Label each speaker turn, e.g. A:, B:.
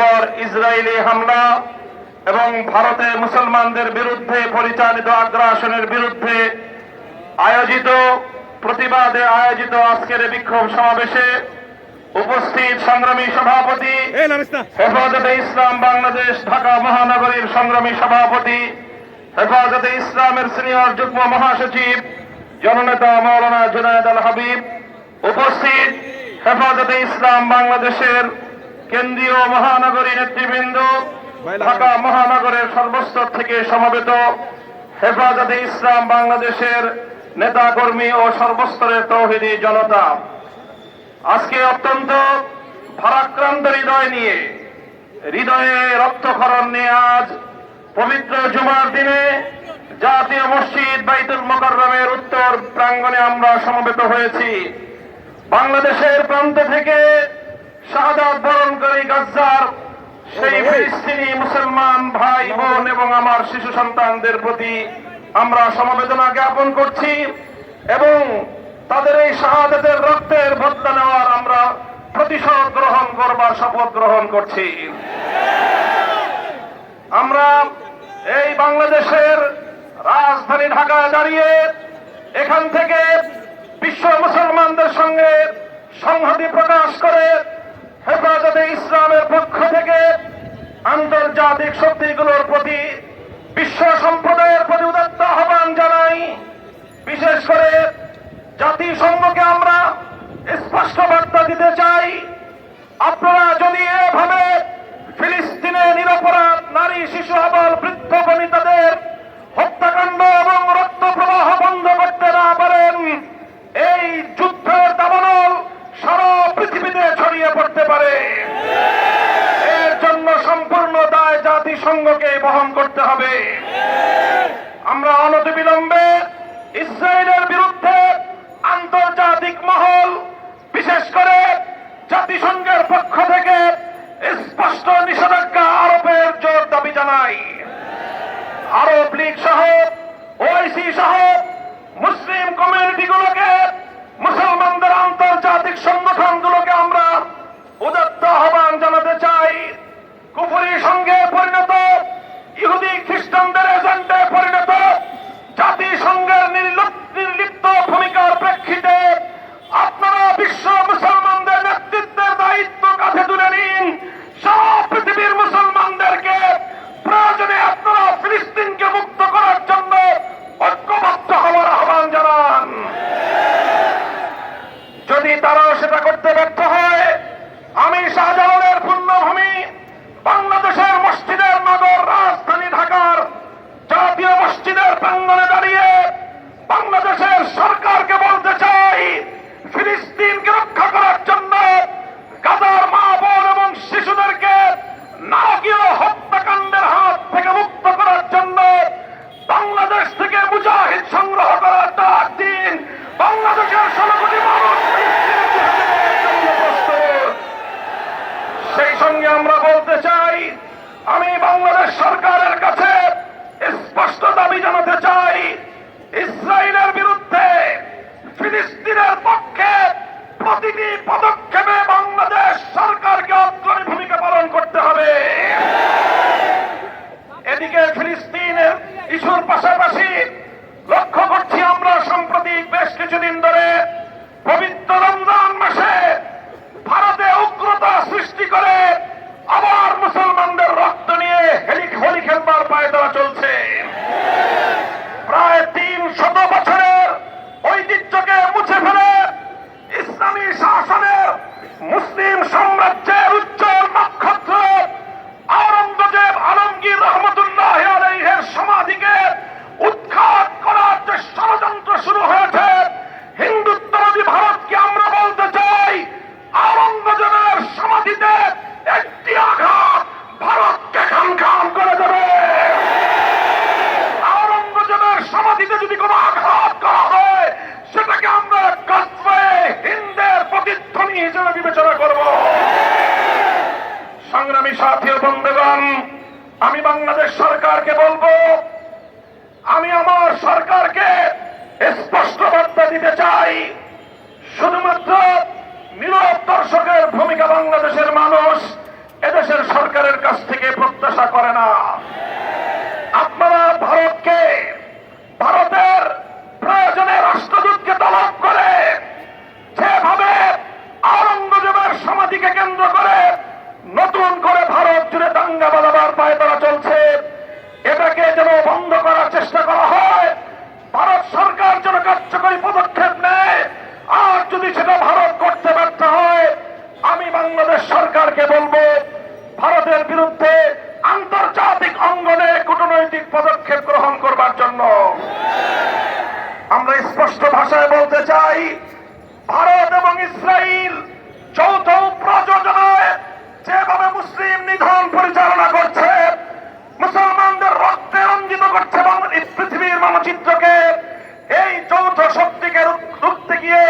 A: October Israeli হামলা এবং ভারতে মুসলমানদের বিরুদ্ধে পরিচালিত আগ্রাসনের বিরুদ্ধে আয়োজিত প্রতিবাদে আয়োজিত আজকের বিক্ষোভ সমাবেশে উপস্থিত সংগ্রামী সভাপতি হেফাজতে ইসলাম বাংলাদেশ ঢাকা মহানগরীর সংগ্রামী সভাপতি হেফাজতে ইসলামের সিনিয়র যুগ্ম মহাসচিব জননেতা মৌলানা জুনায়দ আল হাবিব উপস্থিত হেফাজতে ইসলাম বাংলাদেশের কেন্দ্রীয় মহানগরী নেতৃবৃন্দ ঢাকা মহানগরের সর্বস্তর থেকে সমবেত হেফাজতে ইসলাম বাংলাদেশের নেতাকর্মী ও সর্বস্তরের তৌহিদি জনতা। আজকে অত্যন্ত ভারাক্রান্ত হৃদয় নিয়ে হৃদয়ে রক্তক্ষরণ নিয়ে আজ পবিত্র জুমার দিনে জাতীয় মসজিদ বাইতুল মোকাররমের উত্তর প্রাঙ্গণে আমরা সমবেত হয়েছি। বাংলাদেশের প্রান্ত থেকে শাহাদাত বরণকারী গাজ্জার সেই ফিলিস্তিনি মুসলমান ভাই বোন এবং আমার শিশু সন্তানদের প্রতি আমরা সমবেদনা জ্ঞাপন করছি এবং তাদের এই শাহাদাতের রক্তের বদলা নেওয়ার আমরা প্রতিশোধ গ্রহণ করবার শপথ গ্রহণ করছি। আমরা এই বাংলাদেশের রাজধানী ঢাকা দাঁড়িয়ে এখান থেকে বিশ্ব মুসলমানদের সঙ্গে সংহতি প্রকাশ করে হেফাজতে ইসলামের পক্ষ থেকে আন্তর্জাতিক শক্তিগুলোর প্রতি বিশ্ব সম্প্রদায়ের প্রতি উদাত্ত আহ্বান জানাই। বিশেষ করে জাতিসংঘকে আমরা স্পষ্ট বার্তা দিতে চাই আপনারা যদি এভাবে ফিলিস্তিনে নিরপরাধ নারী শিশু আবাল বৃদ্ধ বনিতাদের হত্যাকাণ্ড এবং রক্ত প্রবাহ বন্ধ করতে না পারেন এই যুদ্ধের দাবানল সারা পৃথিবীতে ছড়িয়ে পড়তে পারে এর জন্য সম্পূর্ণ দায় জাতিসংঘকে বহন করতে হবে। আমরা অনতিবিলম্বে ইসরায়েলের বিরুদ্ধে আন্তর্জাতিক মহল বিশেষ করে জাতিসংঘের পক্ষ থেকে স্পষ্ট নিষেধাজ্ঞা আরোপের জোর দাবি জানাই আরব লীগ সহ ওআইসি সহ মুসলিম কমিউনিটিগুলোকে মুসলমানদের আন্তর্জাতিক সংগঠনগুলোকে আমরা উদাত্ত আহ্বান জানাতে চাই কুফুরি সঙ্গে পরিণত ইহুদি খ্রিস্টানদের এজেন্টে পরিণত জাতিসংঘের নির্লিপ- নির্লিপ্ত ভূমিকার প্রেক্ষিতে আপনারা বিশ্ব মুসলমানদের নেতৃত্বের দায়িত্ব কাঁধে তুলে নিন সারা পৃথিবীর মুসলমানদেরকে প্রয়োজনে আপনারা ফিলিস্তিনকে মুক্ত করার জন্য ঐক্যবদ্ধ হওয়ার আহ্বান জানান যদি তারাও সেটা করতে ব্যর্থ হয় আমি শাহজালালের পুণ্যভূমি বাংলাদেশের মসজিদের নগর রাজধানী ঢাকার জাতীয় মসজিদের প্রাঙ্গণে দাঁড়িয়ে বাংলাদেশের সরকারকে বলতে চাই ফিলিস্তিনকে রক্ষা করার জন্য গাজার মা বোন এবং শিশুদেরকে নারকীয় হত্যাকাণ্ডের হাত থেকে মুক্ত করার জন্য বাংলাদেশ থেকে মুজাহিদ সংগ্রহ করার ডাক দিন বাংলাদেশের ষোলো কোটি মানুষ ফিলিস্তিনের জন্য প্রস্তুত। সেই সঙ্গে আমরা বলতে চাই আমি বাংলাদেশ সরকারের কাছে স্পষ্ট দাবি জানাতে চাই ইসরায়েলের বিরুদ্ধে ফিলিস্তিনের পক্ষে প্রতিটি পদক্ষেপে আমি বাংলাদেশ সরকারকে বলব, আমি আমার সরকারকে স্পষ্ট বার্তা দিতে চাই। শুধুমাত্র নীরব দর্শকের ভূমিকা বাংলাদেশের মানুষ এদেশের সরকারের কাছ থেকে প্রত্যাশা করে না। আপনারা ভারতকে কার্যকরী পদক্ষেপ নেয়। আর যদি সেটা ভারত করতে ব্যর্থ হয়, আমি বাংলাদেশ সরকারকে বলব, ভারতের বিরুদ্ধে আন্তর্জাতিক অঙ্গনে কূটনৈতিক পদক্ষেপ গ্রহণ করবার জন্য। আমরা স্পষ্ট ভাষায় বলতে চাই, ভারত এবং ইসরায়েল যৌথ প্রযোজনায় যেভাবে মুসলিম নিধন পরিচালনা করছে, মুসলমানদের রক্তে রঞ্জিত করছে পৃথিবীর মানচিত্রকে এই যৌথ শক্তিকে রুখতে গিয়ে